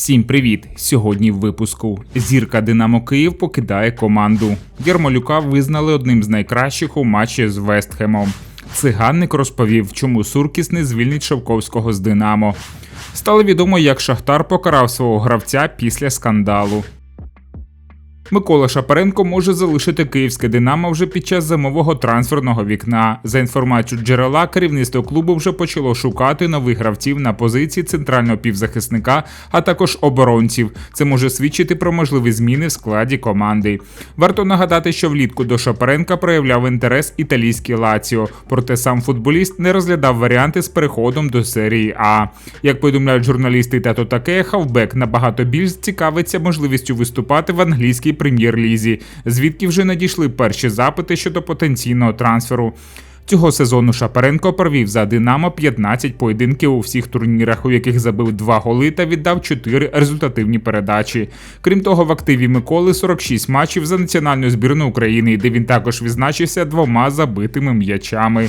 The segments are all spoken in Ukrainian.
Всім привіт! Сьогодні в випуску зірка Динамо Київ покидає команду. Ярмолюка визнали одним з найкращих у матчі з Вестхемом. Циганник розповів, чому Суркіс не звільнить Шовковського з Динамо. Стало відомо, як Шахтар покарав свого гравця після скандалу. Микола Шапаренко може залишити київське Динамо вже під час зимового трансферного вікна. За інформацією джерела, керівництво клубу вже почало шукати нових гравців на позиції центрального півзахисника, а також оборонців. Це може свідчити про можливі зміни в складі команди. Варто нагадати, що влітку до Шапаренка проявляв інтерес італійський Лаціо, проте сам футболіст не розглядав варіанти з переходом до серії А. Як повідомляють журналісти Тато Таке, хавбек набагато більш цікавиться можливістю виступати в англійській прем'єр-лізі, звідки вже надійшли перші запити щодо потенційного трансферу. Цього сезону Шапаренко провів за Динамо 15 поєдинків у всіх турнірах, у яких забив 2 голи та віддав 4 результативні передачі. Крім того, в активі Миколи 46 матчів за національну збірну України, де він також відзначився двома забитими м'ячами.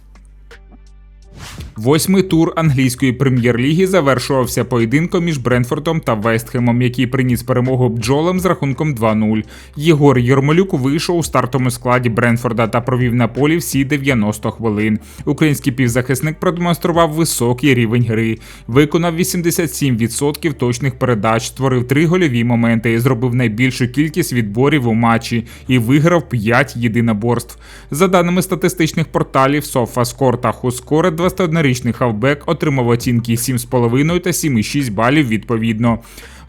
Восьмий тур англійської прем'єр-ліги завершувався поєдинком між Бренфордом та Вестхемом, який приніс перемогу бджолам з рахунком 2-0. Єгор Єрмолюк вийшов у стартовому складі Бренфорда та провів на полі всі 90 хвилин. Український півзахисник продемонстрував високий рівень гри, виконав 87% точних передач, створив три гольові моменти, зробив найбільшу кількість відборів у матчі і виграв 5 єдиноборств. За даними статистичних порталів, SofaScore та Хускоре 21 річний хавбек отримав оцінки 7,5 та 7,6 балів відповідно.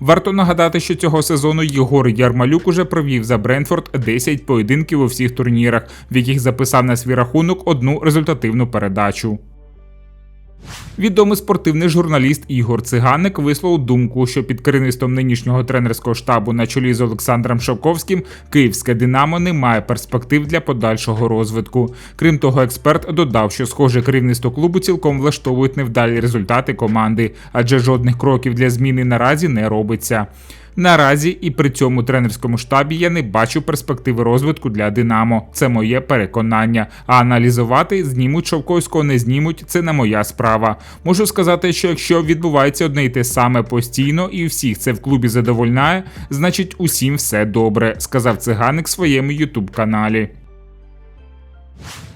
Варто нагадати, що цього сезону Єгор Ярмалюк уже провів за Бренфорд 10 поєдинків у всіх турнірах, в яких записав на свій рахунок одну результативну передачу. Відомий спортивний журналіст Ігор Циганик висловив думку, що під керівництвом нинішнього тренерського штабу на чолі з Олександром Шовковським київське Динамо не має перспектив для подальшого розвитку. Крім того, експерт додав, що схоже керівництво клубу цілком влаштовують невдалі результати команди, адже жодних кроків для зміни наразі не робиться. Наразі і при цьому тренерському штабі я не бачу перспективи розвитку для Динамо. Це моє переконання. А аналізувати знімуть Шовковського, не знімуть. Це не моя справа. Можу сказати, що якщо відбувається одне й те саме постійно, і всіх це в клубі задовольняє, значить усім все добре, сказав циганик своєму ютуб каналі.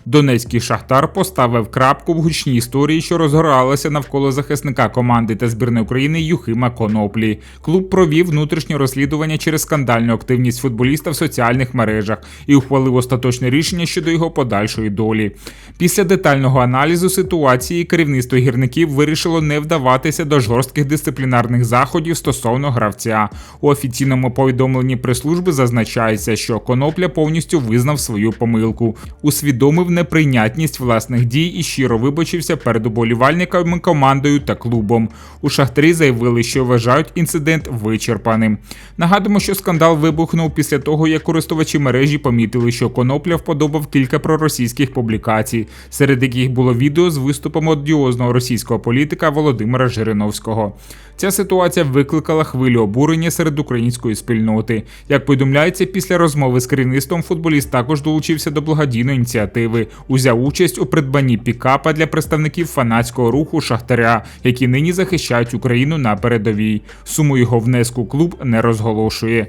Донецький шахтар поставив крапку в гучній історії, що розгоралася навколо захисника команди та збірної України Юхима Коноплі. Клуб провів внутрішнє розслідування через скандальну активність футболіста в соціальних мережах і ухвалив остаточне рішення щодо його подальшої долі. Після детального аналізу ситуації керівництво гірників вирішило не вдаватися до жорстких дисциплінарних заходів стосовно гравця. У офіційному повідомленні прес-служби зазначається, що Конопля повністю визнав свою помилку, усвідомив неприйнятність власних дій і щиро вибачився перед уболівальниками командою та клубом. У шахтарі заявили, що вважають інцидент вичерпаним. Нагадуємо, що скандал вибухнув після того, як користувачі мережі помітили, що Конопля вподобав кілька проросійських публікацій, серед яких було відео з виступом одіозного російського політика Володимира Жириновського. Ця ситуація викликала хвилю обурення серед української спільноти. Як повідомляється, після розмови з керівництвом футболіст також долучився до благодійної ініціативи, узяв участь у придбанні пікапа для представників фанатського руху Шахтаря, які нині захищають Україну на передовій. Суму його внеску клуб не розголошує.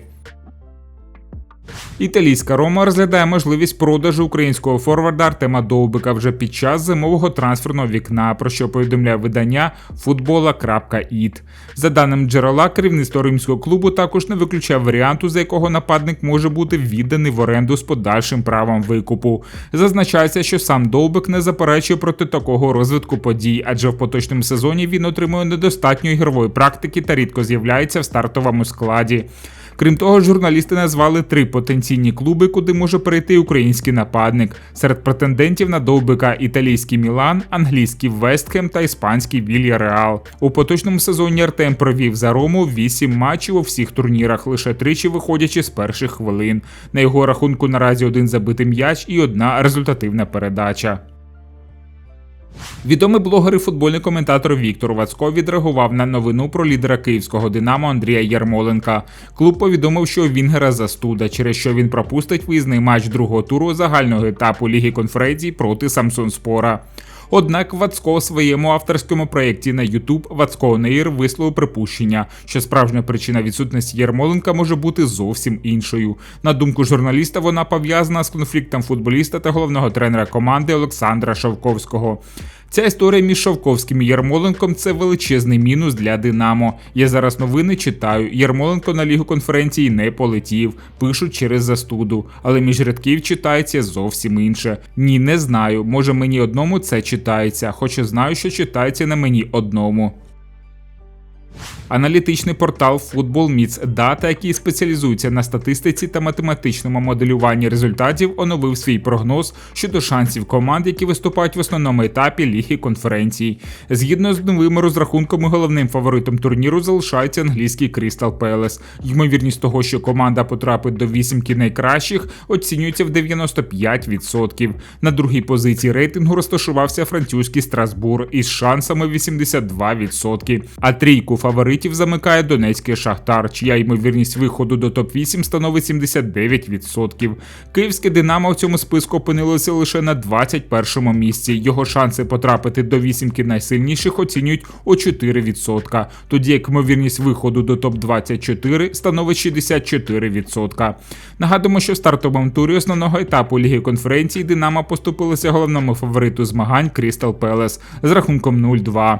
Італійська Рома розглядає можливість продажу українського форварда Артема Довбика вже під час зимового трансферного вікна, про що повідомляє видання футбола.іт. За даним джерела, керівництво римського клубу також не виключає варіанту, за якого нападник може бути відданий в оренду з подальшим правом викупу. Зазначається, що сам Довбик не заперечує проти такого розвитку подій, адже в поточному сезоні він отримує недостатньо ігрової практики та рідко з'являється в стартовому складі. Крім того, журналісти назвали три потенційні клуби, куди може перейти український нападник. Серед претендентів на довбика італійський Мілан, англійський Вестхем та іспанський Вільяреал. У поточному сезоні Артем провів за Рому 8 матчів у всіх турнірах, лише тричі виходячи з перших хвилин. На його рахунку наразі один забитий м'яч і одна результативна передача. Відомий блогер і футбольний коментатор Віктор Вацько відреагував на новину про лідера київського Динамо Андрія Ярмоленка. Клуб повідомив, що Вінгера застуда, через що він пропустить виїзний матч другого туру загального етапу Ліги конференцій проти Самсунспора. Однак Вацко у своєму авторському проєкті на YouTube Вацко Нейр висловив припущення, що справжня причина відсутності Ярмоленка може бути зовсім іншою. На думку журналіста, вона пов'язана з конфліктом футболіста та головного тренера команди Олександра Шовковського. Ця історія між Шовковським і Ярмоленком це величезний мінус для Динамо. Я зараз новини читаю. Ярмоленко на лігу конференції не полетів, пишуть через застуду, але між рядків читається зовсім інше. Ні, не знаю. Може мені одному це читається, хоча знаю, що читається на мені одному. Аналітичний портал Football Meets Data, який спеціалізується на статистиці та математичному моделюванні результатів, оновив свій прогноз щодо шансів команд, які виступають в основному етапі ліги конференцій. Згідно з новими розрахунками, головним фаворитом турніру залишається англійський Crystal Palace. Ймовірність того, що команда потрапить до вісімки найкращих, оцінюється в 95%. На другій позиції рейтингу розташувався французький Страсбур із шансами 82%. А трійку фаворитів замикає Донецький Шахтар, чия ймовірність виходу до топ-8 становить 79%. Київське Динамо в цьому списку опинилося лише на 21-му місці. Його шанси потрапити до вісімки найсильніших оцінюють у 4%, тоді як ймовірність виходу до топ-24 становить 64%. Нагадуємо, що в стартовому турі основного етапу Ліги конференції Динамо поступилося головному фавориту змагань Крістал Пелес з рахунком 0-2.